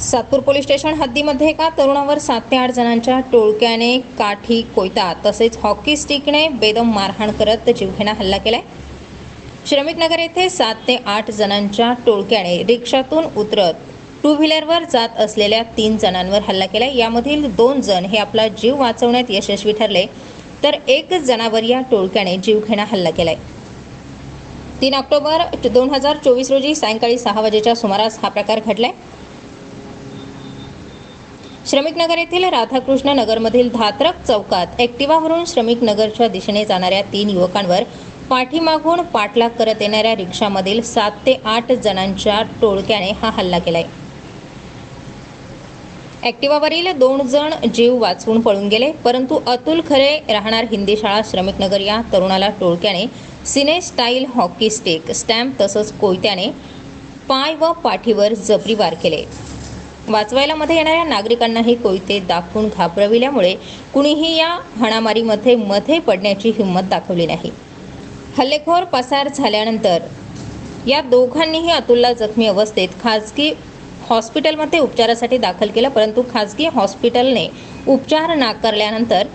Satpur police station हद्दीमध्ये एका तरुणावर सात ते आठ जणांच्या टोळक्याने काठी कोयता तसेच हॉकी स्टिकने बेदम मारहाण करत जीवघेणा हल्ला केलाय. श्रमिकनगर येथे सात ते आठ जणांच्या टोळक्याने रिक्षातून उतरत टू व्हीलरवर जात असलेल्या तीन जणांवर हल्ला केलाय. यामधील दोन जण हे आपला जीव वाचवण्यात यशस्वी ठरले तर एक जणावर या टोळक्याने जीवघेणा हल्ला केलाय. तीन ऑक्टोबर दोन हजार चोवीस रोजी सायंकाळी सहा वाजेच्या सुमारास हा प्रकार घडलाय. श्रमिक नगर येथील राधाकृष्ण नगरमधील धात्रक चौकात ॲक्टिवावरून श्रमिक नगरच्या दिशेने जाणाऱ्या तीन युवकांवर पाठीमागून पाठलाग करत येणाऱ्या रिक्षामधील सात ते आठ जणांच्या टोळक्याने हा हल्ला केलाय. ॲक्टिवावरील दोन जण जीव वाचवून पळून गेले परंतु अतुल खरे राहणार हिंदी शाळा श्रमिक नगर या तरुणाला टोळक्याने cine style hockey stick stump तसंच कोयत्याने पाय व पाठीवर जबरी वार केले. वाचवायला मध्ये येणाऱ्या नागरिकांनाही कोयते दाखवून घाबरविल्यामुळे कुणीही या हाणामारीमध्ये मध्ये पडण्याची हिंमत दाखवली नाही. हल्लेखोर पसार झाल्यानंतर या दोघांनीही अतुलला जखमी अवस्थेत खाजगी हॉस्पिटलमध्ये उपचारासाठी दाखल केलं परंतु खाजगी हॉस्पिटलने उपचार नाकारल्यानंतर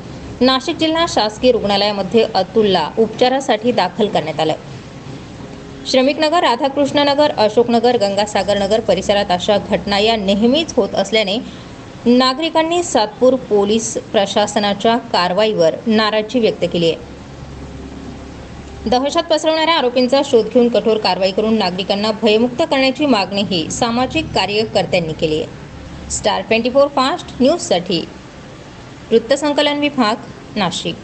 नाशिक जिल्हा शासकीय रुग्णालयामध्ये अतुलला उपचारासाठी दाखल करण्यात आलं. श्रमिकनगर राधाकृष्णनगर अशोकनगर गंगासागर नगर परिसरात अशा घटना या नेहमीच होत असल्याने नागरिकांनी सातपूर पोलीस प्रशासनाच्या कारवाईवर नाराजी व्यक्त केली आहे. दहशत पसरवणाऱ्या आरोपींचा शोध घेऊन कठोर कारवाई करून नागरिकांना भयमुक्त करण्याची मागणीही सामाजिक कार्यकर्त्यांनी केली आहे. स्टार ट्वेंटी फोर फास्ट न्यूजसाठी वृत्तसंकलन विभाग नाशिक.